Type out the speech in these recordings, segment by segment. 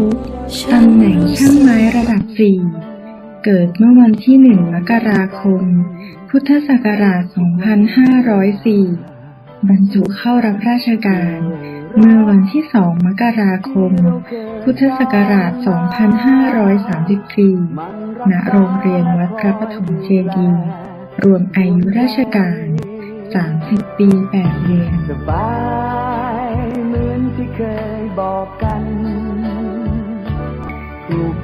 คุปตำแหน่งช่างไม้ระดับ4เกิดเมื่อวันที่1มกราคม พุทธศักราช 2504 บรรจุเข้ารับราชการ เมื่อวันที่2มกราคม พุทธศักราช 2534 ณ โรงเรียนวัดพระปฐมเจดีย์รวมอายุราชการ 30 ปี 8 เดือน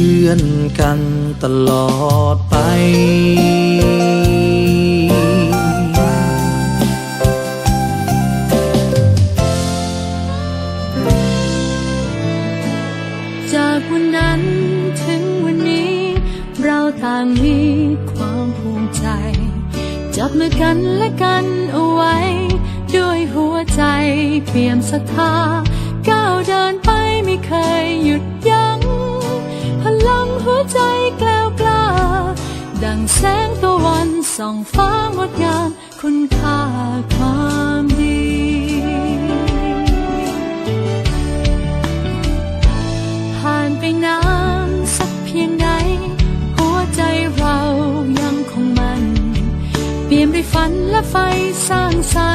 พื่อนกันตลอดไป จากวันนั้นถึงวันนี้ เราต่างมีความภูมิใจ จับมือกันและกันเอาไว้ ด้วยหัวใจเปี่ยมศรัทธาก้าวเดินไปไม่เคยหยุด หัวใจแกล้วกล้า ดังแสงตะวันส่องฟ้างดงามคุณค่าความดีผ่านไปนานสักเพียงใดหัวใจเรายังคงมัน เปลี่ยนไปฝันและไฟสร้างสรรค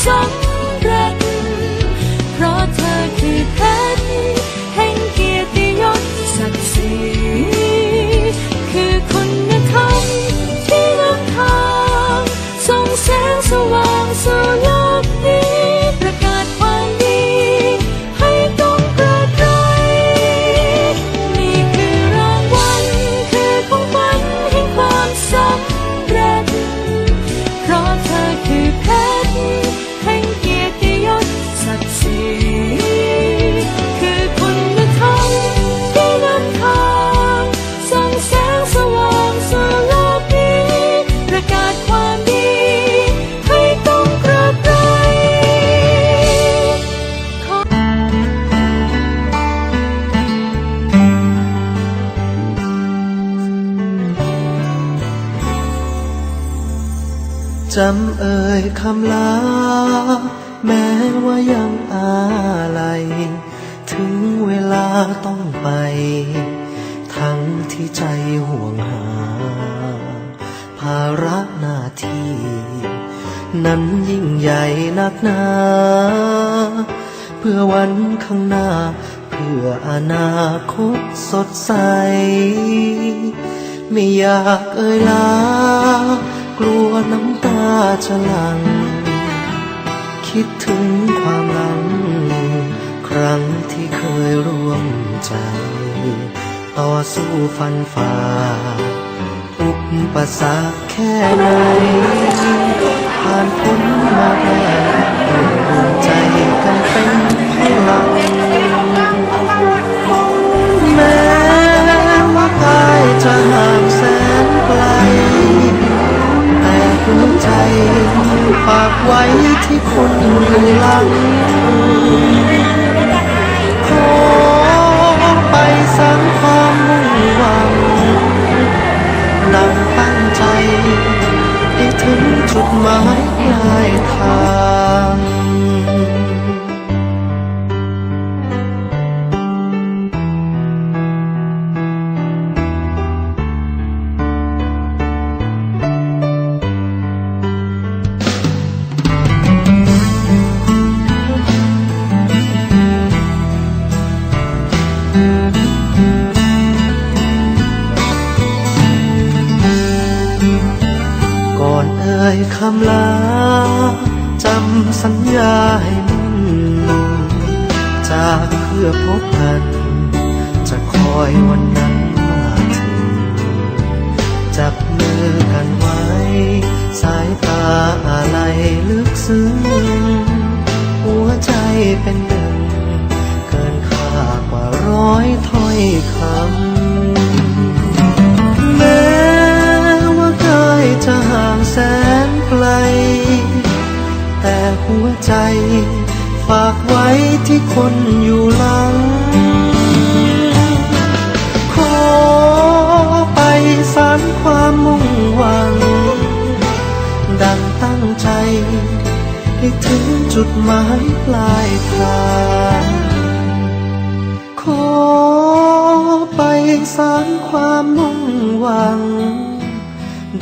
生ำเอ่ยคำลา แม้ว่ายังอาลัย ถึงเวลาต้องไป ทั้งที่ใจห่วงหา ภาระหน้าที่ นั้นยิ่งใหญ่นักหนา เพื่อวันข้างหน้า เพื่ออนาคตสดใส ไม่อยากเอ่ยลา ลัง คิดถึงความหลัง ครั้งที่เคยร่วมใจ ต่อสู้ฟันฝ่าอุปสรรคแค่ไหน ผ่านพ้นมาได้ร่วใจกันเป็น ถึงจุดหมายปลายทาง จับมือกันไว้ สายตาอะไรลึกซึ้ง หัวใจเป็นหนึ่ง เกินค่ากว่าร้อยถ้อยคำ แม้ว่ากายจะห่างแสนไกล แต่หัวใจฝากไว้ที่คนอยู่ จุดหมายปลายทางขอไปสารความมุ่งหวัง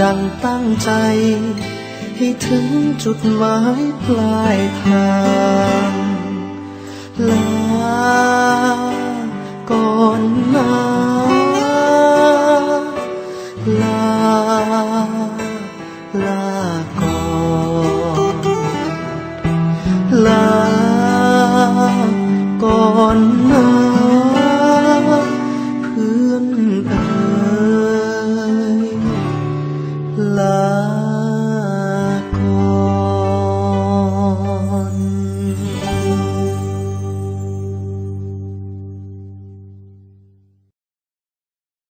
ดังตั้งใจให้ถึงจุดหมายปลายทางลาก่อนนะลา อนนะเพื่อนเอ่ยลา